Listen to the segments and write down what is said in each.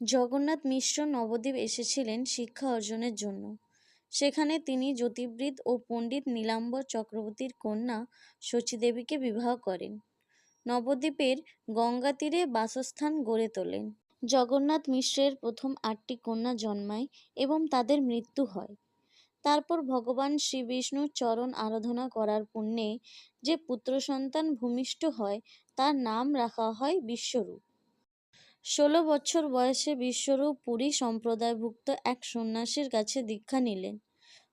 জগন্নাথ মিশ্র নবদ্বীপ এসেছিলেন শিক্ষা অর্জনের জন্য। সেখানে তিনি জ্যোতির্বিদ ও পণ্ডিত নীলাম্বর চক্রবর্তীর কন্যা শচীদেবীকে বিবাহ করেন। নবদ্বীপের গঙ্গা তীরে বাসস্থান গড়ে তোলেন। জগন্নাথ মিশ্রের প্রথম আটটি কন্যা জন্মায় এবং তাদের মৃত্যু হয়। তারপর ভগবান শ্রী বিষ্ণুর চরণ আরাধনা করার পুণ্যে যে পুত্র সন্তান ভূমিষ্ঠ হয়, তার নাম রাখা হয় বিশ্বরূপ। ষোলো বছর বয়সে বিশ্বরূপ পুরী সম্প্রদায়ভুক্ত এক সন্ন্যাসীর কাছে দীক্ষা নিলেন।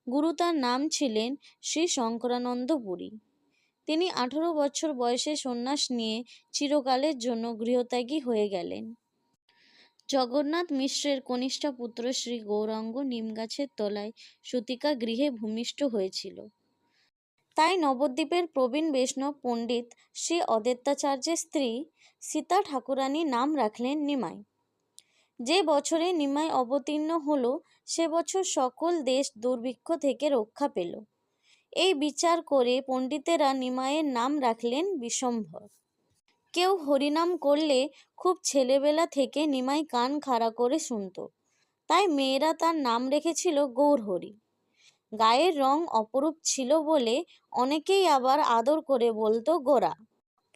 গুরু তার নাম ছিলেন শ্রী শঙ্করানন্দ পুরী। তিনি আঠারো বছর বয়সে সন্ন্যাস নিয়ে চিরকালের জন্য গৃহত্যাগী হয়ে গেলেন। জগন্নাথ মিশ্রের কনিষ্ঠ পুত্র শ্রী গৌরাঙ্গ নিমগাছের তলায় সুতিকা গৃহে ভূমিষ্ঠ হয়েছিল। তাই নবদ্বীপের প্রবীণ বৈষ্ণব পণ্ডিত শ্রী অদ্বৈতাচার্যের স্ত্রী সীতা ঠাকুরানী নাম রাখলেন নিমাই। যে বছরে নিমাই অবতীর্ণ হলো, সে বছর সকল দেশ দুর্ভিক্ষ থেকে রক্ষা পেল। এই বিচার করে পণ্ডিতেরা নিমাইয়ের নাম রাখলেন বিশম্ভর কেউ হরিনাম করলে খুব ছেলেবেলা থেকে নিমাই কান খাড়া করে শুনত। তাই মেয়েরা তার নাম রেখেছিল গৌরহরি। গায়ের রং অপরূপ ছিল বলে অনেকেই আবার আদর করে বলতো গোরা।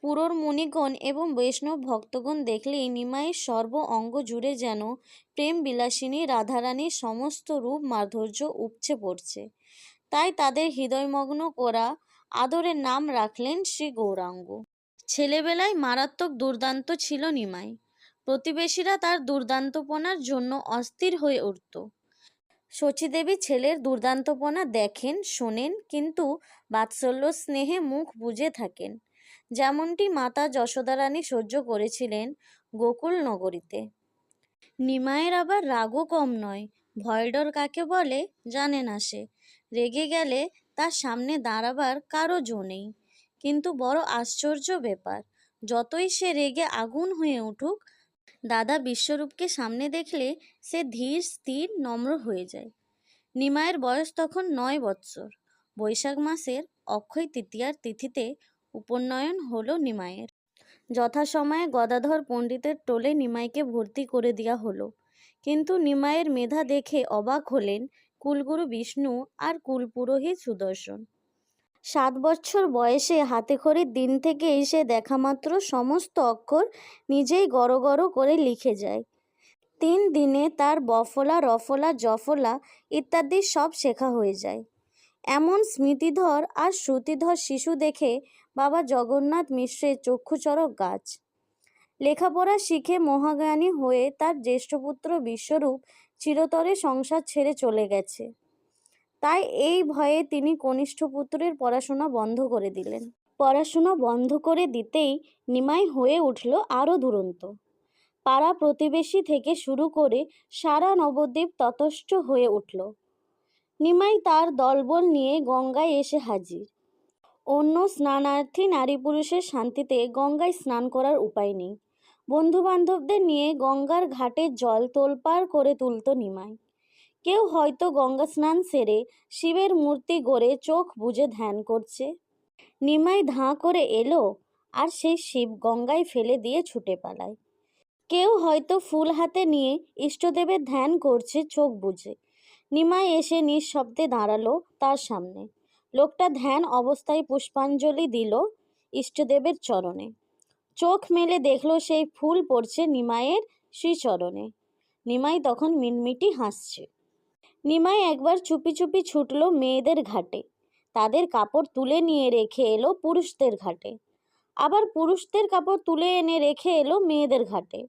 পুরোর মুনিগণ এবং বৈষ্ণব ভক্তগণ দেখলেই নিমাইয়ের সর্ব অঙ্গ জুড়ে যেন প্রেম বিলাসিনী রাধারানীর সমস্ত রূপ মাধুর্য উপচে পড়ছে। তাই তাদের হৃদয়মগ্ন করা আদরের নাম রাখলেন শ্রী গৌরাঙ্গ। ছেলেবেলায় মারাত্মক দুর্দান্ত ছিল নিমাই। প্রতিবেশীরা তার দুর্দান্তপনার জন্য অস্থির হয়ে উঠত। শচীদেবী ছেলের দুর্দান্তপনা দেখেন, শোনেন, কিন্তু বাৎসল্য স্নেহে মুখ বুজে থাকেন। যেমনটি মাতা যশোদারানী সহ্য করেছিলেন গোকুল নগরীতে। নিমায়ের আবার রাগও কম নয়। ভয়ডর কাকে বলে জানে না সে। রেগে গেলে তার সামনে দাঁড়াবার কারও জো নেই। কিন্তু বড় আশ্চর্য ব্যাপার, যতই সে রেগে আগুন হয়ে উঠুক দাদা বিশ্বরূপকে সামনে দেখলে সে ধীর, স্থির, নম্র হয়ে যায়। নিমায়ের বয়স তখন নয় বৎসর। বৈশাখ মাসের অক্ষয় তৃতীয়ার তিথিতে উপনয়ন হলো নিমায়ের যথাসময়ে গদাধর পণ্ডিতের টোলে নিমাইকে ভর্তি করে দেওয়া হলো। কিন্তু নিমাইয়ের মেধা দেখে অবাক হলেন কুলগুরু বিষ্ণু আর কুলপুরোহিত সুদর্শন। সাত বছর বয়সে হাতে খড়ির দিন থেকে এসে দেখা মাত্র সমস্ত অক্ষর নিজেই গড় গড় করে লিখে যায়। তিন দিনে তার বফলা, রফলা, জফলা ইত্যাদি সব শেখা হয়ে যায়। এমন স্মৃতিধর আর শ্রুতিধর শিশু দেখে বাবা জগন্নাথ মিশ্রের চক্ষুচরক গাছ। লেখাপড়া শিখে মহাজ্ঞানী হয়ে তার জ্যেষ্ঠপুত্র বিশ্বরূপ চিরতরে সংসার ছেড়ে চলে গেছে। তাই এই ভয়ে তিনি কনিষ্ঠ পুত্রের পড়াশোনা বন্ধ করে দিলেন। পড়াশোনা বন্ধ করে দিতেই নিমাই হয়ে উঠল আরও দুরন্ত। পাড়া প্রতিবেশী থেকে শুরু করে সারা নবদ্বীপ ততষ্ট হয়ে উঠল। নিমাই তার দলবল নিয়ে গঙ্গায় এসে হাজির। অন্য স্নানার্থী নারী পুরুষের শান্তিতে গঙ্গায় স্নান করার উপায় নেই। বন্ধু বান্ধবদের নিয়ে গঙ্গার ঘাটে জল তোলপাড় করে তুলত নিমাই। কেউ হয়তো গঙ্গা স্নান সেরে শিবের মূর্তি গড়ে চোখ বুজে ধ্যান করছে। নিমাই ধাঁ করে এলো, আর সেই শিব গঙ্গায় ফেলে দিয়ে ছুটে পালায়। কেউ হয়তো ফুল হাতে নিয়ে ইষ্টদেবের ধ্যান করছে চোখ বুজে। নিমাই এসে নিঃশব্দে দাঁড়াল তার সামনে। লোকটা ধ্যান অবস্থায় পুষ্পাঞ্জলি দিল ইষ্টদেবের চরণে। চোখ মেলে দেখল সেই ফুল পড়ছে নিমাইয়ের শ্রীচরণে। নিমাই তখন মিনমিটি হাসছে। নিমাই একবার চুপি চুপি ছুটল মেয়েদের ঘাটে। তাদের কাপড় তুলে নিয়ে রেখে এলো পুরুষদের ঘাটে। আবার পুরুষদের কাপড় তুলে এনে রেখে এলো মেয়েদের ঘাটে।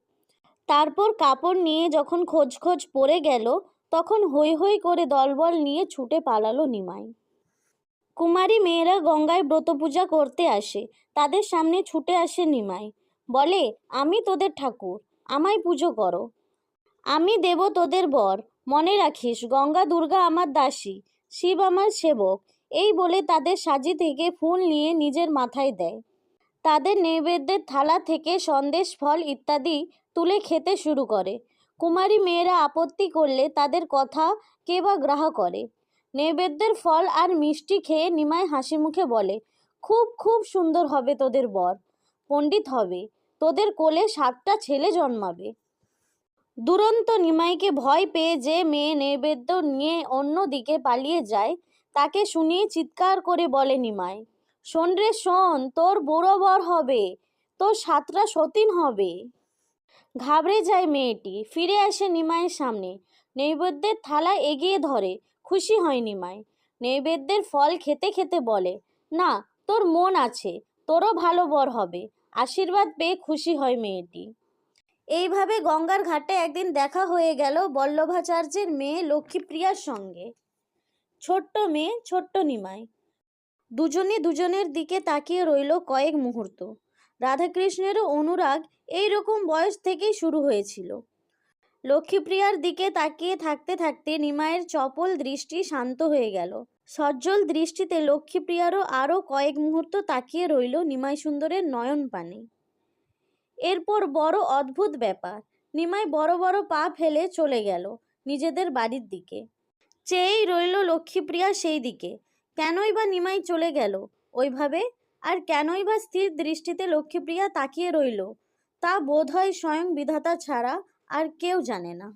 তারপর কাপড় নিয়ে যখন খোঁজ খোঁজ পড়ে গেল, তখন হৈ হৈ করে দলবল নিয়ে ছুটে পালালো নিমাই। কুমারী মেয়েরা গঙ্গায় ব্রত পূজা করতে আসে। তাদের সামনে ছুটে আসে নিমাই। বলে, আমি তোদের ঠাকুর, আমায় পুজো করো। আমি দেব তোদের বর। মনে রাখিস, গঙ্গা, দুর্গা আমার দাসী, শিব আমার সেবক। এই বলে তাদের সাজি থেকে ফুল নিয়ে নিজের মাথায় দেয়। তাদের নৈবেদ্যের থালা থেকে সন্দেশ, ফল ইত্যাদি তুলে খেতে শুরু করে। কুমারী মেয়েরা আপত্তি করলে তাদের কথা কে বা গ্রাহ্য করে? নৈবেদ্যের ফল আর মিষ্টি খেয়ে নিমাই হাসি মুখে বলে, খুব খুব সুন্দর হবে তোদের বর। পণ্ডিত হবে। তোদের কোলে সাতটা ছেলে জন্মাবে। দুরন্ত নিমাইকে ভয় পেয়ে যে মেয়ে নৈবেদ্য নিয়ে অন্য দিকে পালিয়ে যায়, তাকে শুনিয়ে চিৎকার করে বলে নিমাই, শোন রে শোন, তোর বুড়ো হবে, তোর সাতটা সতীন হবে ঘাবড়ে যায় মেয়েটি, ফিরে আসে নিমাইয়ের সামনে, নৈবেদ্যের থালা এগিয়ে ধরে, খুশি হয় নিমাই, নৈবেদ্যের ফল খেতে খেতে বলে, না, তোর মন আছে, তোরও ভালো বর হবে। আশীর্বাদ পেয়ে খুশি হয় মেয়েটি। এইভাবে গঙ্গার ঘাটে একদিন দেখা হয়ে গেল বল্লভাচার্যের মেয়ে লক্ষ্মীপ্রিয়ার সঙ্গে। ছোট্ট মেয়ে, ছোট্ট নিমাই। দুজনে দুজনের দিকে তাকিয়ে রইল কয়েক মুহূর্ত। রাধাকৃষ্ণেরও অনুরাগ এই রকম বয়স থেকেই শুরু হয়েছিল। লক্ষ্মীপ্রিয়ার দিকে তাকিয়ে থাকতে থাকতে নিমাইয়ের চপল দৃষ্টি শান্ত হয়ে গেল। সজ্জল দৃষ্টিতে লক্ষ্মীপ্রিয়ারও আরও কয়েক মুহূর্ত তাকিয়ে রইল নিমাই সুন্দরের নয়ন পানে এরপর বড় অদ্ভুত ব্যাপার। নিমাই বড় বড় পা ফেলে চলে গেল নিজেদের বাড়ির দিকে। চেয়েই রইল লক্ষ্মীপ্রিয়া সেই দিকে। কেনই বা নিমাই চলে গেল ওইভাবে? আর কেনই বা স্থির দৃষ্টিতে লক্ষ্মীপ্রিয়া তাকিয়ে রইল? তা বোধ হয় স্বয়ং বিধাতা ছাড়া আর কেউ জানে না।